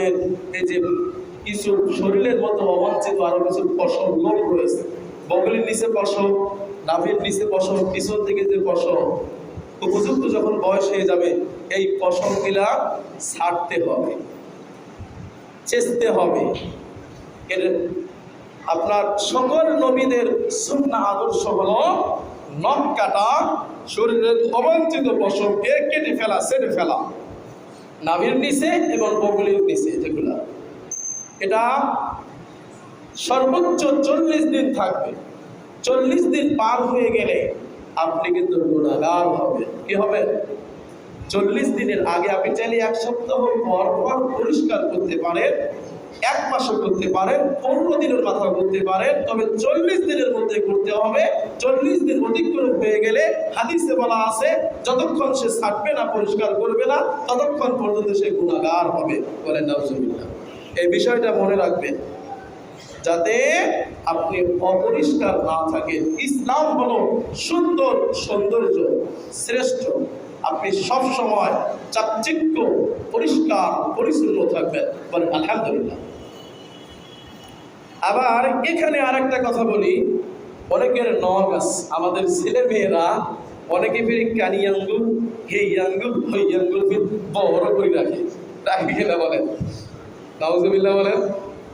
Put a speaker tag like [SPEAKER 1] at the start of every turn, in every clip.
[SPEAKER 1] পায়ের এই যে কিছু শরীরের মতো অবাঞ্ছিত আরও কিছু পশম লোক রয়েছে বগলের নিচে পশম নাভির নিচে পশম পিছন থেকে যে পশম উপযুক্ত যখন বয়স হয়ে যাবে, এই পশমগুলা ছাড়তে হবে চেষ্টা হবে। আপনার সকল নবীদের সুন্না আদর্শ হলো নখ কাটা, শরীরের অবাঞ্ছিত পশমকে কেটে ফেলা সেটে ফেলা। নাভির নিচে এবং বগুলির নিচে যেগুলো। এটা সর্বোচ্চ চল্লিশ দিন থাকবে। চল্লিশ দিন পার হয়ে গেলে আপনি কিন্তু গুণাগার হবে। কি হবে? চল্লিশ দিনের আগে আপনি চাইলে এক সপ্তাহ পর পর পরিষ্কার করতে পারেন। এক মাসও করতে পারেন, পনেরো দিনের মাথা করতে পারেন, তবে চল্লিশ দিনের মধ্যে করতে হবে। চল্লিশ দিন অতিক্রম হয়ে গেলে হাদিসে বলা আছে, যতক্ষণ সে ছাড়বে না, পরিষ্কার করবে না, ততক্ষণ পর্যন্ত সে গুণাগার হবে বলেন নাউজুবিল্লাহ। এই বিষয়টা মনে রাখবেন, যাতে আপনি অপরিষ্কার না থাকেন। ইসলাম হলো সুন্দর সৌন্দর্য, শ্রেষ্ঠ। আপনি সব সময় চাকচিক্য, পরিষ্কার, পরিচ্ছন্ন থাকবেন। বলেন, আলহামদুলিল্লাহ। আবার এখানে আরেকটা কথা বলি, অনেকের নখ আছে। আমাদের ছেলে মেয়েরা অনেকে ফিরে কানি আঙ্গুল, হেই আঙ্গুল, হই আঙ্গুল বড় করে রাখে। রাখি বলেন? নাউজুবিল্লাহ বলেন,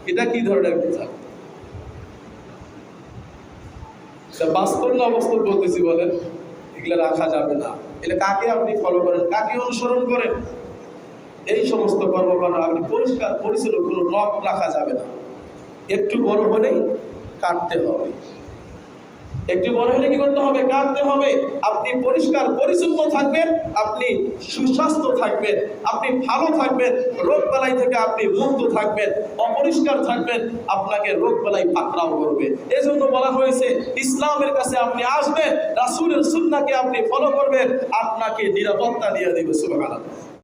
[SPEAKER 1] এটা কি ধরনের কথা? বাস্তব না অবাস্তব বলতেছি বলেন? এগুলো রাখা যাবে না। এলে কাকে আপনি ফলো করেন? কাকে অনুসরণ করেন? এই সমস্ত কর্মকাণ্ড আপনি পরিষ্কার পরিচালক কোনো নখ রাখা যাবে না। একটু বড় হলেই কাটতে হবে। একটু বড় হলে কি করতে হবে? কাঁদতে হবে। আপনি পরিষ্কার, পরিচ্ছন্ন থাকবেন, আপনি সুস্বাস্থ্য থাকবেন, আপনি ভালো থাকবেন রোগ বালাই থেকে আপনি মুক্ত থাকবেন, অপরিষ্কার থাকবেন, আপনাকে রোগ বালাই পাকড়াও করবে। এজন্য বলা হয়েছে, ইসলামের কাছে আপনি আসবেন, রাসূলের সুন্নাহকে আপনি ফলো করবেন, আপনাকে নিরাপত্তা দিয়ে দেবে, সুবহানাল্লাহ।